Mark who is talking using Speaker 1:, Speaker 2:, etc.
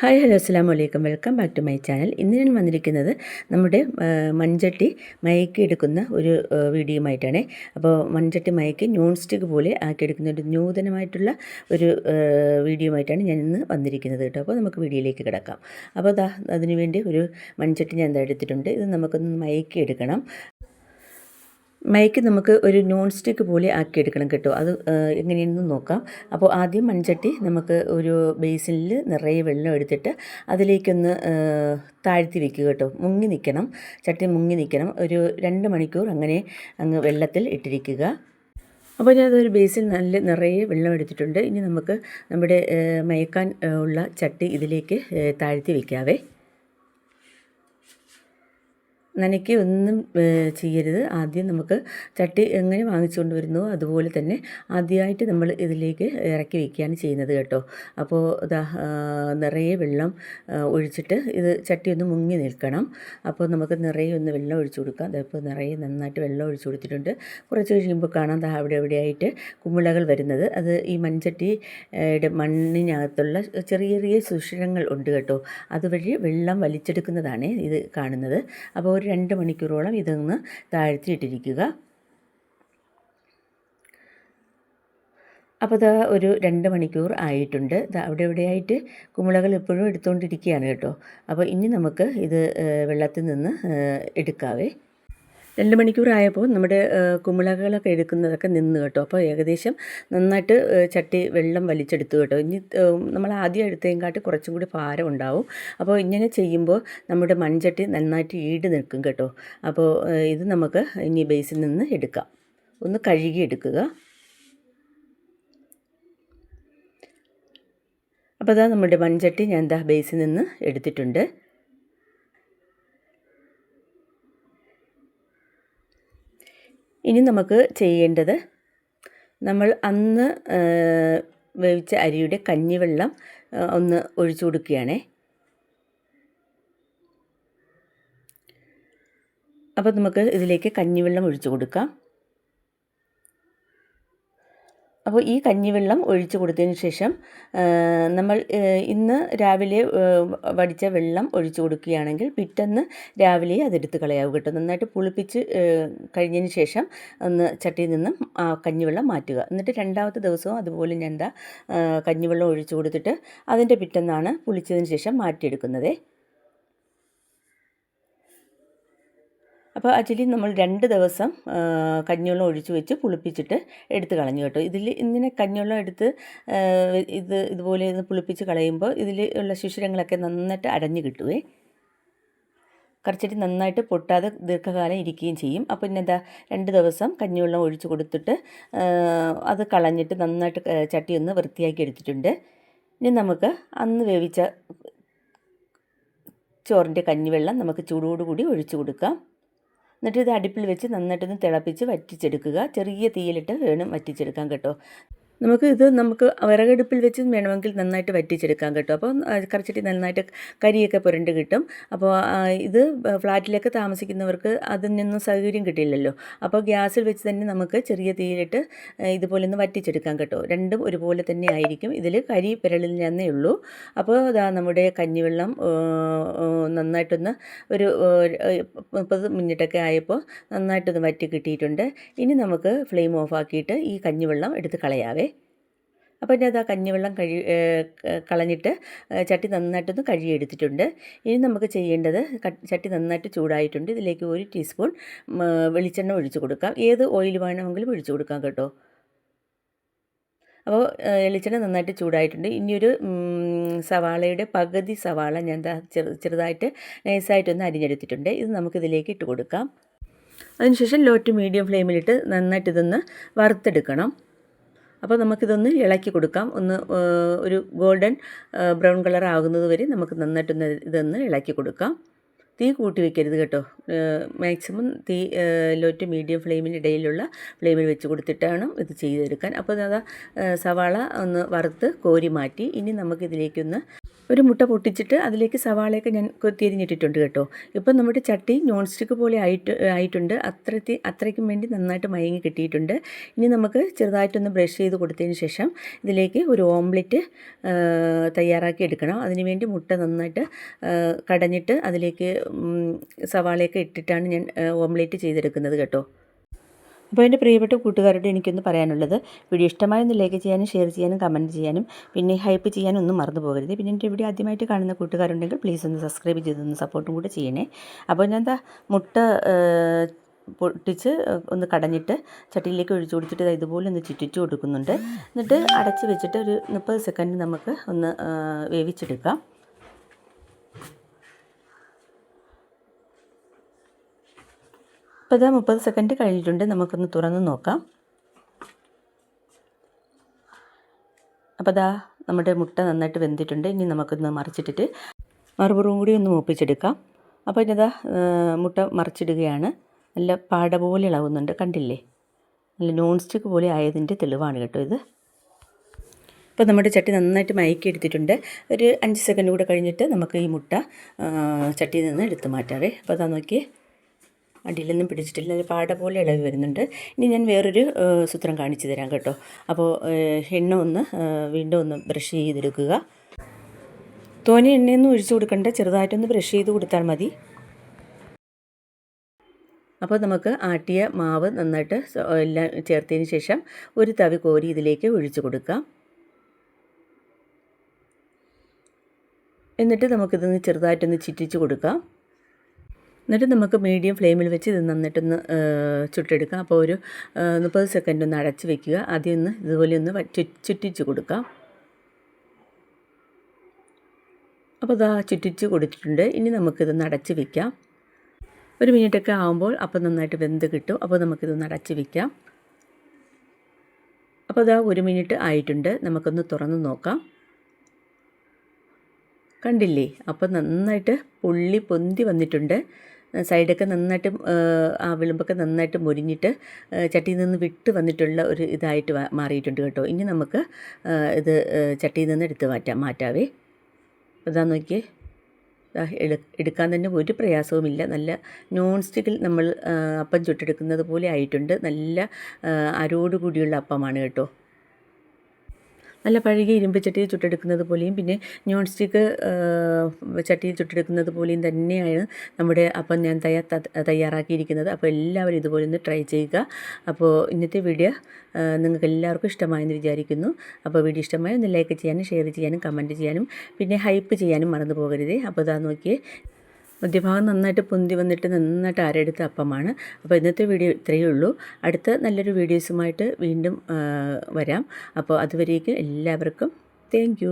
Speaker 1: Hi hello അസ്സാം വലൈക്കും welcome back to my channel. ഇന്ന് ഞാൻ വന്നിരിക്കുന്നത് നമ്മുടെ മൺചട്ടി മയക്കി എടുക്കുന്ന ഒരു വീഡിയോ വീഡിയോയുമായിട്ടാണ്. അപ്പോൾ മൺചട്ടി മയക്കി നോൺ സ്റ്റിക്ക് പോലെ ആക്കിയെടുക്കുന്ന ഒരു നൂതനമായിട്ടുള്ള ഒരു വീഡിയോ വീഡിയോയുമായിട്ടാണ് ഞാൻ ഇന്ന് വന്നിരിക്കുന്നത് കേട്ടോ. അപ്പോൾ നമുക്ക് വീഡിയോയിലേക്ക് കിടക്കാം. അപ്പോൾ അതാ അതിനുവേണ്ടി ഒരു മൺചട്ടി ഞാൻ എന്താ എടുത്തിട്ടുണ്ട്. ഇത് നമുക്കൊന്ന് മയക്കി എടുക്കണം. മയക്ക് നമുക്ക് ഒരു നോൺ സ്റ്റിക്ക് പോലെ ആക്കിയെടുക്കണം കേട്ടോ. അത് എങ്ങനെയെന്ന് നോക്കാം. അപ്പോൾ ആദ്യം മൺചട്ടി നമുക്ക് ഒരു ബേസിനിൽ നിറയെ വെള്ളം എടുത്തിട്ട് അതിലേക്കൊന്ന് താഴ്ത്തി വെക്കുക കേട്ടോ. മുങ്ങി നിൽക്കണം. ചട്ടി മുങ്ങി നിൽക്കണം. ഒരു രണ്ട് മണിക്കൂർ അങ്ങനെ അങ്ങ് വെള്ളത്തിൽ ഇട്ടിരിക്കുക. അപ്പോൾ ഞാനതൊരു ബേസിൽ നല്ല നിറയെ വെള്ളം എടുത്തിട്ടുണ്ട്. ഇനി നമുക്ക് നമ്മുടെ മയക്കാൻ ഉള്ള ചട്ടി ഇതിലേക്ക് താഴ്ത്തി വയ്ക്കാവേ നനയ്ക്ക് ഒന്നും ചെയ്യരുത്. ആദ്യം നമുക്ക് ചട്ടി എങ്ങനെ വാങ്ങിച്ചുകൊണ്ട് വരുന്നോ അതുപോലെ തന്നെ ആദ്യമായിട്ട് നമ്മൾ ഇതിലേക്ക് ഇറക്കി വയ്ക്കുകയാണ് ചെയ്യുന്നത് കേട്ടോ. അപ്പോൾ ഇതാ നിറയെ വെള്ളം ഒഴിച്ചിട്ട് ഇത് ചട്ടി ഒന്ന് മുങ്ങി നിൽക്കണം. അപ്പോൾ നമുക്ക് നിറയെ ഒന്ന് വെള്ളം ഒഴിച്ചു കൊടുക്കാം. അതിപ്പോൾ നിറയെ നന്നായിട്ട് വെള്ളം ഒഴിച്ചു കൊടുത്തിട്ടുണ്ട്. കുറച്ച് കഴിയുമ്പോൾ കാണാം ദാ അവിടെ എവിടെയായിട്ട് കുമിളകൾ വരുന്നത്. അത് ഈ മൺചട്ടിയുടെ മണ്ണിനകത്തുള്ള ചെറിയ ചെറിയ സുഷിരങ്ങൾ ഉണ്ട് കേട്ടോ. അതുവഴി വെള്ളം വലിച്ചെടുക്കുന്നതാണ് ഇത് കാണുന്നത്. അപ്പോൾ ഒരു രണ്ട് മണിക്കൂറോളം ഇതൊന്ന് താഴ്ത്തിയിട്ടിരിക്കുക. അപ്പോൾ ഇതാ ഒരു രണ്ട് മണിക്കൂർ ആയിട്ടുണ്ട്. അവിടെ എവിടെയായിട്ട് കുമിളകൾ എപ്പോഴും എടുത്തുകൊണ്ടിരിക്കുകയാണ് കേട്ടോ. അപ്പോൾ ഇനി നമുക്ക് ഇത് വെള്ളത്തിൽ നിന്ന് എടുക്കാവേ. രണ്ട് മണിക്കൂറായപ്പോൾ നമ്മുടെ കുമിളകളൊക്കെ എടുക്കുന്നതൊക്കെ നിന്ന് കേട്ടോ. അപ്പോൾ ഏകദേശം നന്നായിട്ട് ചട്ടി വെള്ളം വലിച്ചെടുത്തു കേട്ടോ. ഇനി നമ്മൾ ആദ്യം എടുത്തതിനും കാട്ടി കുറച്ചും കൂടി ഭാരം ഉണ്ടാവും. അപ്പോൾ ഇങ്ങനെ ചെയ്യുമ്പോൾ നമ്മുടെ മൺചട്ടി നന്നായിട്ട് ഈട് നിൽക്കും കേട്ടോ. അപ്പോൾ ഇത് നമുക്ക് ഇനി ബേസിൽ നിന്ന് എടുക്കാം. ഒന്ന് കഴുകി എടുക്കുക. അപ്പോൾ അതാ നമ്മുടെ മൺചട്ടി ഞാൻ എന്താ ബേസിൽ നിന്ന് എടുത്തിട്ടുണ്ട്. ഇനി നമുക്ക് ചെയ്യേണ്ടത് നമ്മൾ അന്ന് വേവിച്ച അരിയുടെ കഞ്ഞിവെള്ളം ഒന്ന് ഒഴിച്ചു കൊടുക്കുകയാണേ. അപ്പോൾ നമുക്ക് ഇതിലേക്ക് കഞ്ഞിവെള്ളം ഒഴിച്ചു കൊടുക്കാം. അപ്പോൾ ഈ കഞ്ഞിവെള്ളം ഒഴിച്ചു കൊടുത്തതിന് ശേഷം നമ്മൾ ഇന്ന് രാവിലെ വടിച്ച വെള്ളം ഒഴിച്ചു കൊടുക്കുകയാണെങ്കിൽ പിറ്റേന്ന് രാവിലെ അതെടുത്ത് കളയാവും കേട്ടോ. നന്നായിട്ട് പുളിപ്പിച്ച് കഴിഞ്ഞതിന് ശേഷം ഒന്ന് ചട്ടിയിൽ നിന്നും ആ കഞ്ഞിവെള്ളം മാറ്റുക. എന്നിട്ട് രണ്ടാമത്തെ ദിവസവും അതുപോലെ ഞാൻ എന്താ കഞ്ഞിവെള്ളം ഒഴിച്ചു കൊടുത്തിട്ട് അതിന്റെ പിറ്റേന്നാണ് പുളിച്ചതിന് ശേഷം മാറ്റിയെടുക്കുന്നത്. അപ്പോൾ ആക്ച്വലി നമ്മൾ രണ്ട് ദിവസം കഞ്ഞിവെള്ളം ഒഴിച്ചു വെച്ച് പുളിപ്പിച്ചിട്ട് എടുത്ത് കളഞ്ഞു കേട്ടോ. ഇതിൽ ഇങ്ങനെ കഞ്ഞിവെള്ളം എടുത്ത് ഇത് ഇതുപോലെ ഇത് പുളിപ്പിച്ച് കളയുമ്പോൾ ഇതിൽ ഉള്ള ശിശിരങ്ങളൊക്കെ നന്നായിട്ട് അടഞ്ഞു കിട്ടുവേ. കറച്ചിട്ട് നന്നായിട്ട് പൊട്ടാതെ ദീർഘകാലം ഇരിക്കുകയും ചെയ്യും. അപ്പോൾ പിന്നെ എന്താ രണ്ട് ദിവസം കഞ്ഞിവെള്ളം ഒഴിച്ചു കൊടുത്തിട്ട് അത് കളഞ്ഞിട്ട് നന്നായിട്ട് ചട്ടി ഒന്ന് വൃത്തിയാക്കി എടുത്തിട്ടുണ്ട്. ഇനി നമുക്ക് അന്ന് വേവിച്ച ചോറിന്റെ കഞ്ഞിവെള്ളം നമുക്ക് ചൂടോടുകൂടി ഒഴിച്ചു കൊടുക്കാം. എന്നിട്ട് ഇത് അടുപ്പിൽ വെച്ച് നന്നായിട്ടൊന്ന് തിളപ്പിച്ച് വറ്റിച്ചെടുക്കുക. ചെറിയ തീയിലിട്ട് വേണം വറ്റിച്ചെടുക്കാൻ കേട്ടോ. നമുക്ക് ഇത് നമുക്ക് വിറകടുപ്പിൽ വെച്ച് വേണമെങ്കിൽ നന്നായിട്ട് വറ്റിച്ചെടുക്കാൻ കേട്ടോ. അപ്പോൾ കറച്ചിട്ട് നന്നായിട്ട് കരിയൊക്കെ പുരണ്ട് കിട്ടും. അപ്പോൾ ഇത് ഫ്ലാറ്റിലൊക്കെ താമസിക്കുന്നവർക്ക് അതിൽ നിന്നും സൗകര്യം കിട്ടില്ലല്ലോ. അപ്പോൾ ഗ്യാസിൽ വെച്ച് തന്നെ നമുക്ക് ചെറിയ തീയിലിട്ട് ഇതുപോലെ ഒന്ന് വറ്റിച്ചെടുക്കാൻ കേട്ടോ. രണ്ടും ഒരുപോലെ തന്നെ ആയിരിക്കും. ഇതിൽ കരി പിരളിൽ ഉള്ളൂ. അപ്പോൾ അതാ നമ്മുടെ കഞ്ഞിവെള്ളം നന്നായിട്ടൊന്ന് ഒരു മുപ്പത് മിനിറ്റൊക്കെ ആയപ്പോൾ നന്നായിട്ടൊന്ന് വറ്റി കിട്ടിയിട്ടുണ്ട്. ഇനി നമുക്ക് ഫ്ലെയിം ഓഫ് ആക്കിയിട്ട് ഈ കഞ്ഞിവെള്ളം എടുത്ത് കളയാവേ. അപ്പോൾ ഞാൻ ആ കഞ്ഞിവെള്ളം കഴി കളഞ്ഞിട്ട് ചട്ടി നന്നായിട്ടൊന്ന് കഴുകിയെടുത്തിട്ടുണ്ട്. ഇനി നമുക്ക് ചെയ്യേണ്ടത് ചട്ടി നന്നായിട്ട് ചൂടായിട്ടുണ്ട്. ഇതിലേക്ക് ഒരു ടീസ്പൂൺ വെളിച്ചെണ്ണ ഒഴിച്ചു കൊടുക്കാം. ഏത് ഓയിൽ വേണമെങ്കിലും ഒഴിച്ചു കൊടുക്കാം കേട്ടോ. അപ്പോൾ വെളിച്ചെണ്ണ നന്നായിട്ട് ചൂടായിട്ടുണ്ട്. ഇനിയൊരു സവാളയുടെ പകുതി സവാള ഞാൻ ചെറു ചെറുതായിട്ട് നൈസായിട്ടൊന്ന് അരിഞ്ഞെടുത്തിട്ടുണ്ട്. ഇത് നമുക്കിതിലേക്ക് ഇട്ട് കൊടുക്കാം. അതിനുശേഷം ലോ ടു മീഡിയം ഫ്ലെയിമിലിട്ട് നന്നായിട്ട് ഇതൊന്ന് വറുത്തെടുക്കണം. അപ്പോൾ നമുക്കിതൊന്ന് ഇളക്കി കൊടുക്കാം. ഒന്ന് ഒരു ഗോൾഡൻ ബ്രൗൺ കളർ ആകുന്നത് വരെ നമുക്ക് നന്നായിട്ടൊന്ന് ഇതൊന്ന് ഇളക്കി കൊടുക്കാം. തീ കൂട്ടി വെക്കരുത് കേട്ടോ. മാക്സിമം തീ ലോ ടു മീഡിയം ഫ്ലെയിമിനിടയിലുള്ള ഫ്ലെയിമിൽ വെച്ച് കൊടുത്തിട്ടാണ് ഇത് ചെയ്തെടുക്കാൻ. അപ്പോൾ അതാ സവാള ഒന്ന് വറുത്ത് കോരി മാറ്റി. ഇനി നമുക്കിതിലേക്കൊന്ന് ഒരു മുട്ട പൊട്ടിച്ചിട്ട് അതിലേക്ക് സവാളയൊക്കെ ഞാൻ കൊത്തിയരിഞ്ഞിട്ടിട്ടുണ്ട് കേട്ടോ. ഇപ്പം നമ്മുടെ ചട്ടി നോൺ സ്റ്റിക്ക് പോലെ ആയിട്ട് ആയിട്ടുണ്ട്. അത്രത്തി അത്രയ്ക്കും വേണ്ടി നന്നായിട്ട് മയങ്ങി കിട്ടിയിട്ടുണ്ട്. ഇനി നമുക്ക് ചെറുതായിട്ടൊന്ന് ബ്രഷ് ചെയ്ത് കൊടുത്തതിന് ശേഷം ഇതിലേക്ക് ഒരു ഓംലെറ്റ് തയ്യാറാക്കി എടുക്കണം. അതിനുവേണ്ടി മുട്ട നന്നായിട്ട് കടഞ്ഞിട്ട് അതിലേക്ക് സവാളയൊക്കെ ഇട്ടിട്ടാണ് ഞാൻ ഓംലെറ്റ് ചെയ്തെടുക്കുന്നത് കേട്ടോ. അപ്പോൾ എന്റെ പ്രിയപ്പെട്ട കൂട്ടുകാരോട് എനിക്കൊന്ന് പറയാനുള്ളത് വീഡിയോ ഇഷ്ടമായൊന്ന് ലൈക്ക് ചെയ്യാനും ഷെയർ ചെയ്യാനും കമന്റ് ചെയ്യാനും പിന്നെ ഹൈപ്പ് ചെയ്യാനും ഒന്നും മറന്നു പോകരുത്. പിന്നെ എന്റെ വീഡിയോ ആദ്യമായിട്ട് കാണുന്ന കൂട്ടുകാരുണ്ടെങ്കിൽ പ്ലീസ് ഒന്ന് സബ്സ്ക്രൈബ് ചെയ്തൊന്ന് സപ്പോർട്ടും കൂടെ ചെയ്യണേ. അപ്പോൾ ഞാൻ എന്താ മുട്ട പൊട്ടിച്ച് ഒന്ന് കടഞ്ഞിട്ട് ചട്ടിയിലേക്ക് ഒഴിച്ചു കൊടുത്തിട്ട് ഇതുപോലെ ഒന്ന് ചുറ്റിച്ചു കൊടുക്കുന്നുണ്ട്. എന്നിട്ട് അടച്ച് വെച്ചിട്ട് ഒരു മുപ്പത് സെക്കൻഡ് നമുക്ക് ഒന്ന് വേവിച്ചെടുക്കാം. ഇപ്പോൾ ഇതാ മുപ്പത് സെക്കൻഡ് കഴിഞ്ഞിട്ടുണ്ട്. നമുക്കൊന്ന് തുറന്ന് നോക്കാം. അപ്പോൾ ഇതാ നമ്മുടെ മുട്ട നന്നായിട്ട് വെന്തിട്ടുണ്ട്. ഇനി നമുക്കൊന്ന് മറിച്ചിട്ടിട്ട് മറുപുറവും കൂടി ഒന്ന് മൂപ്പിച്ചെടുക്കാം. അപ്പോൾ ഇതാ മുട്ട മറിച്ചിടുകയാണ്. നല്ല പാട പോലെ ഇളകുന്നുണ്ട് കണ്ടില്ലേ? നല്ല നോൺ സ്റ്റിക്ക് പോലെ ആയതിന്റെ തെളിവാണ് കേട്ടോ ഇത്. അപ്പോൾ നമ്മുടെ ചട്ടി നന്നായിട്ട് മയക്കി എടുത്തിട്ടുണ്ട്. ഒരു അഞ്ച് സെക്കൻഡ് കൂടെ കഴിഞ്ഞിട്ട് നമുക്ക് ഈ മുട്ട ചട്ടിയിൽ നിന്ന് എടുത്ത് മാറ്റാവേ. അപ്പോൾ അതാ നോക്കിയേ. അടിയിലൊന്നും പിടിച്ചിട്ടില്ല. ഒരു പാട പോലെ ഇളവ് വരുന്നുണ്ട്. ഇനി ഞാൻ വേറൊരു സൂത്രം കാണിച്ചു തരാം കേട്ടോ. അപ്പോൾ എണ്ണ ഒന്ന് വീണ്ടും ഒന്ന് ബ്രഷ് ചെയ്തെടുക്കുക. തോനെ എണ്ണയൊന്നും ഒഴിച്ചു കൊടുക്കണ്ട. ചെറുതായിട്ടൊന്ന് ബ്രഷ് ചെയ്ത് കൊടുത്താൽ മതി. അപ്പോൾ നമുക്ക് ആട്ടിയ മാവ് നന്നായിട്ട് എല്ലാം ചേർത്തതിന് ശേഷം ഒരു തവി കോരി ഇതിലേക്ക് ഒഴിച്ചു കൊടുക്കാം. എന്നിട്ട് നമുക്കിതൊന്ന് ചെറുതായിട്ടൊന്ന് ചിറ്റിച്ച് കൊടുക്കാം. എന്നിട്ട് നമുക്ക് മീഡിയം ഫ്ലെയിമിൽ വെച്ച് ഇത് നന്നിട്ടൊന്ന് ചുട്ടെടുക്കാം. അപ്പോൾ ഒരു മുപ്പത് സെക്കൻഡ് ഒന്ന് അടച്ച് വെക്കുക. ആദ്യം ഒന്ന് ഇതുപോലെ ഒന്ന് ചുറ്റിച്ച് കൊടുക്കാം. അപ്പോൾ ഇതാ ചുറ്റിച്ച് കൊടുത്തിട്ടുണ്ട്. ഇനി നമുക്കിതൊന്ന് അടച്ച് വെക്കാം. ഒരു മിനിറ്റൊക്കെ ആകുമ്പോൾ അപ്പോൾ നന്നായിട്ട് വെന്ത് കിട്ടും. അപ്പോൾ നമുക്കിതൊന്ന് അടച്ച് വെക്കാം. അപ്പോൾ ഇതാ ഒരു മിനിറ്റ് ആയിട്ടുണ്ട്. നമുക്കൊന്ന് തുറന്ന് നോക്കാം. കണ്ടില്ലേ? അപ്പോൾ നന്നായിട്ട് പുള്ളി പൊന്തി വന്നിട്ടുണ്ട്. സൈഡൊക്കെ നന്നായിട്ട് ആ വിളുമ്പൊക്കെ നന്നായിട്ട് മുരിഞ്ഞിട്ട് ചട്ടിയിൽ നിന്ന് വിട്ട് വന്നിട്ടുള്ള ഒരു ഇതായിട്ട് മാറിയിട്ടുണ്ട് കേട്ടോ. ഇനി നമുക്ക് ഇത് ചട്ടിയിൽ നിന്ന് എടുത്ത് മാറ്റാം മാറ്റാവേ. അതാ നോക്കിയേ. എടുക്കാൻ തന്നെ ഒരു പ്രയാസവുമില്ല. നല്ല നോൺ സ്റ്റിക്കിൽ നമ്മൾ അപ്പം ചുട്ടെടുക്കുന്നത് പോലെ ആയിട്ടുണ്ട്. നല്ല അരോടുകൂടിയുള്ള അപ്പമാണ് കേട്ടോ. നല്ല പഴകിയ ഇരുമ്പ് ചട്ടിയിൽ ചുട്ടെടുക്കുന്നത് പോലെയും പിന്നെ നോൺ സ്റ്റിക്ക് ചട്ടിയിൽ ചുട്ടെടുക്കുന്നത് പോലെയും തന്നെയാണ് നമ്മുടെ അപ്പം ഞാൻ തയ്യാ തയ്യാറാക്കിയിരിക്കുന്നത്. അപ്പോൾ എല്ലാവരും ഇതുപോലെ ഒന്ന് ട്രൈ ചെയ്യുക. അപ്പോൾ ഇന്നത്തെ വീഡിയോ നിങ്ങൾക്ക് എല്ലാവർക്കും ഇഷ്ടമായെന്ന് വിചാരിക്കുന്നു. അപ്പോൾ വീഡിയോ ഇഷ്ടമായി ഒന്ന് ലൈക്ക് ചെയ്യാനും ഷെയർ ചെയ്യാനും കമന്റ് ചെയ്യാനും പിന്നെ ഹൈപ്പ് ചെയ്യാനും മറന്നു പോകരുതേ. അപ്പോൾ ഇതാ നോക്കിയേ മധ്യഭാഗം നന്നായിട്ട് പൊന്തി വന്നിട്ട് നന്നായിട്ട് ആരെടുത്ത അപ്പമാണ്. അപ്പോൾ ഇന്നത്തെ വീഡിയോ ഇത്രയേ ഉള്ളൂ. അടുത്ത നല്ലൊരു വീഡിയോസുമായിട്ട് വീണ്ടും വരാം. അപ്പോൾ അതുവരേക്കും എല്ലാവർക്കും താങ്ക്